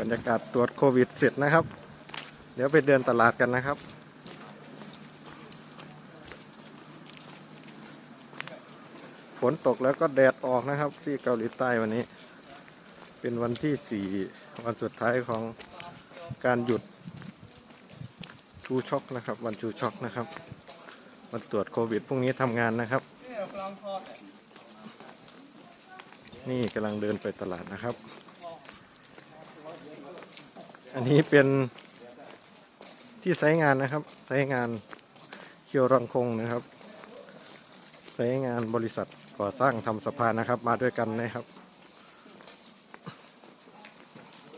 บรรยากาศตรวจโควิดเสร็จนะครับ เดี๋ยวไปเดินตลาดกันนะครับ ฝนตกแล้วก็แดดออกนะครับ ที่เกาหลีใต้วันนี้ เป็นวันที่สี่วันสุดท้ายของการหยุดชูช็อกนะครับ วันชูช็อกนะครับวันตรวจโควิดพรุ่งนี้ทำงานนะครับ นี่กำลังเดินไปตลาดนะครับ อันนี้เป็นที่ไซต์งานนะครับไซต์งานเคียวรังคงนะครับไซต์งานบริษัทก่อสร้างทำสะพานนะครับ มาด้วยกันนะครับ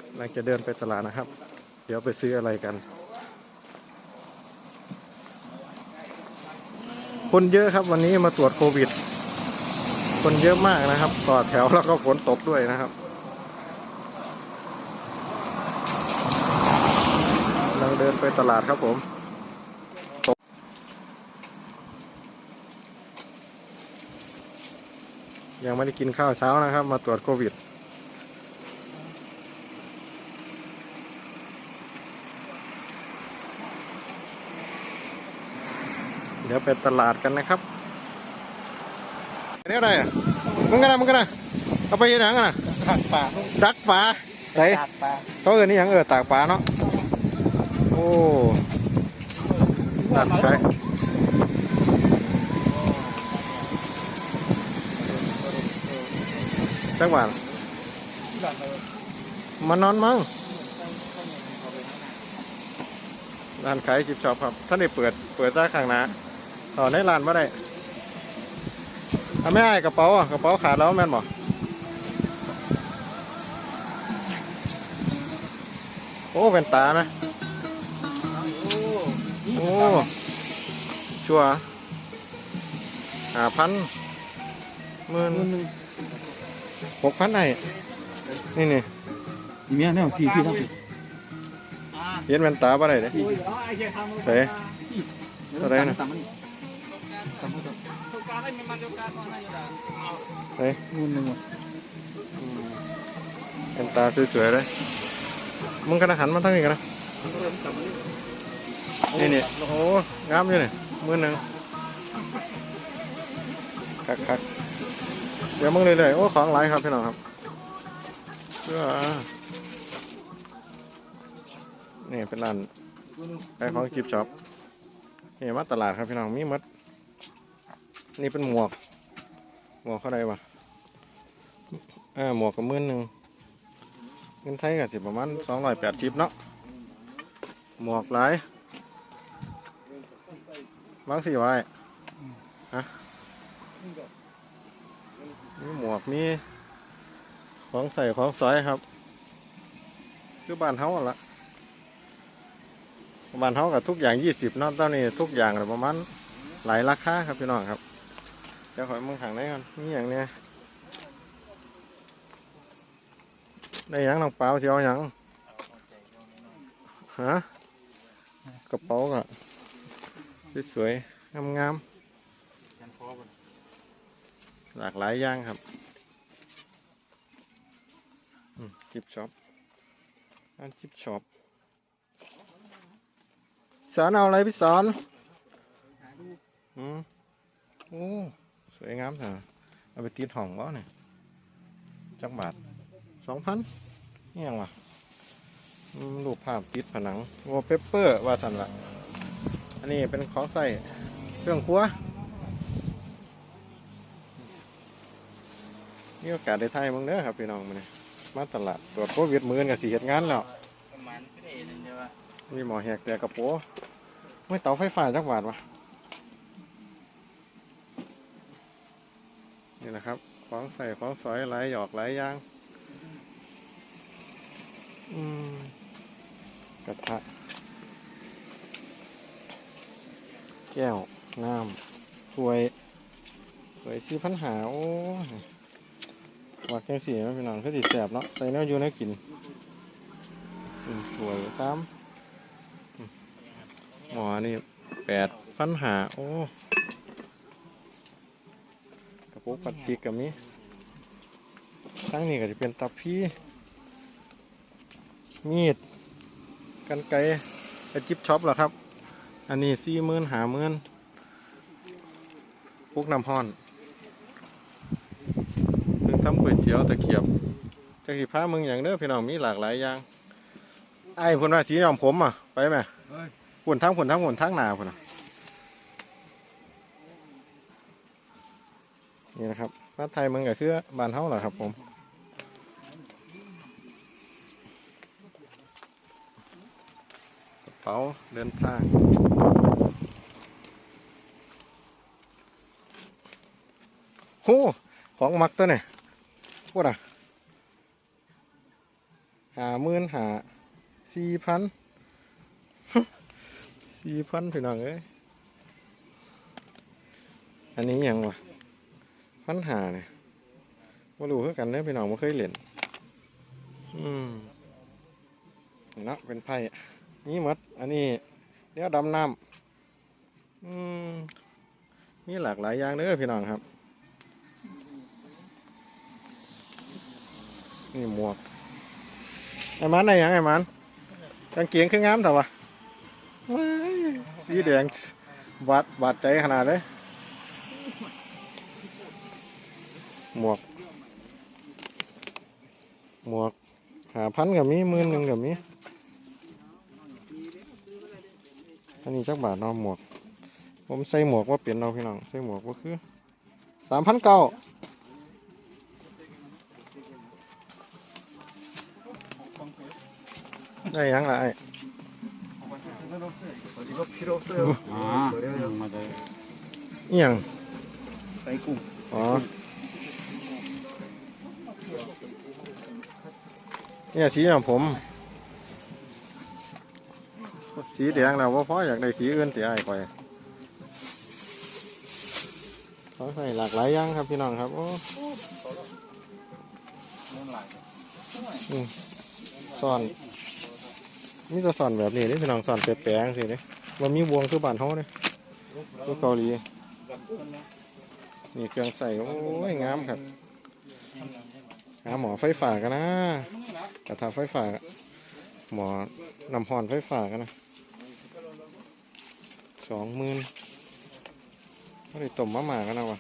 กำลังจะเดินไปตลาดนะครับ เดี๋ยวไปซื้ออะไรกัน คนเยอะครับวันนี้มาตรวจโควิด คนเยอะมากนะครับ ต่อแถวแล้วก็ฝนตกด้วยนะครับกำลังเดินไปตลาดครับผมตกยังไม่ได้กินข้าวเช้านะครับ มาตรวจโควิด เดี๋ยวไปตลาดกันนะครับอันนี้อะไรอะมึงกันนะมึงกันนะเอาไปยังไงกันนะผักป่าดักปลาไหนผักป่าเขาเออนี่ยังเออตากปลาเนาะโอ้ นั่นใช่จังหวะมานอนมั้งร้านขายจิบช็อปครับท่านได้เปิดเปิดซาข้างหน้าต่อในร้านมาได้เอาไม่ให้กระเป๋าอะกระเป๋าขาดแล้วแม่นบ่โอ้เป็นตาไหมโอ้ ชัวร์หาพันหมื่นหกพันไหนนี่นี่อีเมียเนี่ยพี่พี่ต้องเห็นเป็นตาบ่ได้เด้เสร็จอะไรนะเฮ้ยนู่นนึงเป็นตาสวยๆเลยมึงกันหันมาทางนี้กันนะ นี่นี่โอ้โหงามอยู่นี่มือหนึ่งคักคักเดี๋ยวมึงเรื่อยๆโอ้ของหลายครับพี่น้องครับเพื่อนี่เป็นร้านขายของกิฟช็อปนี่มาตลาดครับพี่น้องมีหมดนี่เป็นหมวก หมวกเท่าไหร่วะอ่าหมวกกับมื่นหนึ่งเงินไทยก็สิประมาณสองร้อยแปดสิบเนาะหมวกหลาย บางสี่ไว้ฮะมีหมวกมีของใส่ของสอยครับ คือบ้านเฮาหั่นละบ้านเฮากับทุกอย่างยี่สิบเนาะตอนนี้ทุกอย่างก็ประมาณหลายราคาครับพี่น้องครับเดี๋ยวขอมึงขังได้ก่อนนี่อย่างเนี้ยได้หยังน้องเปล่าเชียวหยังฮะกระเป๋าก็ สวยๆงามๆหลากหลายอย่างครับอืมกิฟช็อปอันกิฟช็อปสอนเอาอะไรพี่สอนอืมโอ้สวยงามเถอะเอาไปติดห้องวะเนี่ยจักบาทสองพันนี่ยังวะรูปภาพติดผนังวอลเปเปอร์ว่าสันละ อันนี้เป็นของใส่เครื่องครัว มีโอกาสได้ไทยมึงเด้อครับพี่น้องมาเนี่ยมาตลาดตรวจโควิดมือกับสีเหตุงานแล้วมีหมอแหกแต่กระโปงไม่เตาไฟฟ้าจักบาทวะนี่แหละครับของใส่ของสอยหลายหยอกหลายอย่างอืมกระทะ แก้วน้ำถ้วยถ้วยสี่พันหาโอ้ว่าแค่สี่นะพี่น้องคือติดแสบเนาะใส่เนื้ออยู่เนื้อกินอืมถ้วยซ้ำมหมอนี่แปดพันหาโอ้กระปุกพลาสติกกับนี้ทั้งนี้ก็จะเป็นตะพี่มีดกันไกรไปจิบช็อปเหรอครับ อันนี้สี่หมื่นหาหมื่นพวกน้ำห้อนเพิ่งทำก๋วยเตี๋ยวตะเกียบจะขี่ผ้ามึงอย่างเด้อพี่น้องมีหลากหลายอย่าง ไอ้คนว่าสียอมผมอะ ไปไหมหุ่นทั้งหุ่นทั้งหุ่นทั้งหนาพุ่นน่ะนี่นะครับบ้านไทยมึงก็คือบ้านเฮาเหรอครับผม เป๋าเดินทางโอ้ของมักตัวเนี่ยพูดอะหาหมื่นหาสี่พันสี่พันพี่น้องเอ้ยอันนี้ยังวะพันหาเนี่ยมาดูเพื่อกันเด้อพี่น้องไม่เคยเล่นอืมนี่เนาะเป็นไพ่ นี่หมด อันนี้เดี๋ยวดำน้ำอืมมีหลากหลายอย่างเด้อพี่น้องครับ นี่หมวก ไอ้มันไอ้ยังไอ้มันกางเกงคืองามแต่ะว้ายสีแดงบาดบาดใจขนาดเลย หมวก หมวกหาพันกับมีมื่นหนึ่งกับมี อันนี้จักบาทเนาะหมวก ผมใส่หมวกว่าเปลี่ยนเราะพี่น้องใส่หมวกว่าคือสามพันเก้าได้หยังล่ะไอ้อ๋อมาเลยอิหยังใส่กุ้งอ๋อเนี่ยสีของผม สีแดงแล้วว่าพออยากได้สีอื่นสีไอ้ก่อยเขาใส่หลากหลายอย่างครับพี่น้องครับโอ้อืมซ่อนมีแต่ซ่อนแบบนี้นี่พี่น้องซ่อนแปลงๆสิเด้มันมีวงคือบ้านเขาเด้คือเกาหลีนี่เครื่องใส่โอ้ยงามครับหาหมอไฟฟ้ากันนะกระทะไฟฟ้าหมอนำหอนไฟฟ้ากันนะ องหมื่นไม่ได้ต้มมะหมากันนะวะ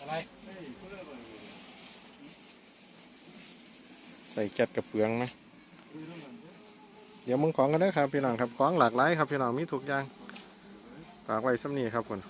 อะไรใส่แก๊สกับเปลืองนะเดี๋ยวมึงของกันได้อครับพี่น้องครับของหลากหลายครับพี่น้องมีทุกอย่างฝากไว้สำนีครับคุณ